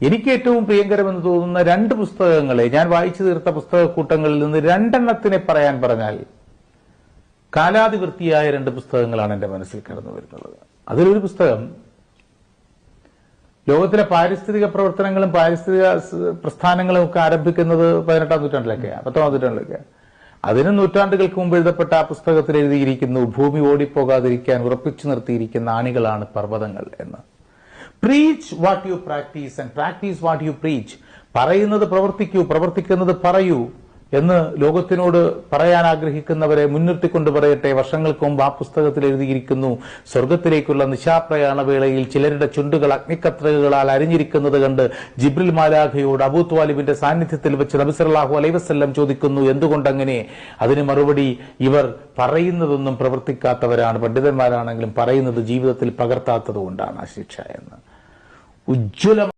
എനിക്ക് ഏറ്റവും പ്രിയങ്കരമെന്ന് തോന്നുന്ന രണ്ട് പുസ്തകങ്ങളെ ഞാൻ വായിച്ചു തീർത്ത പുസ്തകക്കൂട്ടങ്ങളിൽ നിന്ന് രണ്ടെണ്ണത്തിനെ പറയാൻ പറഞ്ഞാൽ കാലാതിവൃത്തിയായ രണ്ട് പുസ്തകങ്ങളാണ് എന്റെ മനസ്സിൽ കടന്നു വരുന്നത്. അതിലൊരു പുസ്തകം ലോകത്തിലെ പാരിസ്ഥിതിക പ്രവർത്തനങ്ങളും പാരിസ്ഥിതിക പ്രസ്ഥാനങ്ങളും ഒക്കെ ആരംഭിക്കുന്നത് പതിനെട്ടാം നൂറ്റാണ്ടിലൊക്കെയാണ് പത്താം നൂറ്റാണ്ടിലൊക്കെയാണ് അതിന് നൂറ്റാണ്ടുകൾക്ക് മുമ്പ് എഴുതപ്പെട്ട ആ പുസ്തകത്തിൽ എഴുതിയിരിക്കുന്നു ഭൂമി ഓടിപ്പോകാതിരിക്കാൻ ഉറപ്പിച്ചു നിർത്തിയിരിക്കുന്ന ആണികളാണ് പർവതങ്ങൾ എന്ന്. Preach what you practice and practice what you preach പറയുന്നത് പ്രവർത്തിക്കൂ പ്രവർത്തിക്കുന്നത് പറയൂ എന്ന് ലോകത്തിനോട് പറയാൻ ആഗ്രഹിക്കുന്നവരെ മുൻനിർത്തിക്കൊണ്ട് പറയട്ടെ. വർഷങ്ങൾക്ക് മുമ്പ് ആ പുസ്തകത്തിൽ എഴുതിയിരിക്കുന്നു സ്വർഗത്തിലേക്കുള്ള നിശാപ്രയാണ വേളയിൽ ചിലരുടെ ചുണ്ടുകൾ അഗ്നിക്കത്രകളാൽ അരിഞ്ഞിരിക്കുന്നത് കണ്ട് ജിബ്രിൽ മാലാഖയോട് അബൂ ത്വാലിബിന്റെ സാന്നിധ്യത്തിൽ വെച്ച് നബിസല്ലാഹു അലൈവസ്ല്ലം ചോദിക്കുന്നു എന്തുകൊണ്ടങ്ങനെ? അതിന് മറുപടി ഇവർ പറയുന്നതൊന്നും പ്രവർത്തിക്കാത്തവരാണ് പണ്ഡിതന്മാരാണെങ്കിലും പറയുന്നത് ജീവിതത്തിൽ പകർത്താത്തത് കൊണ്ടാണ് ആ ശിക്ഷ എന്ന്. والجلم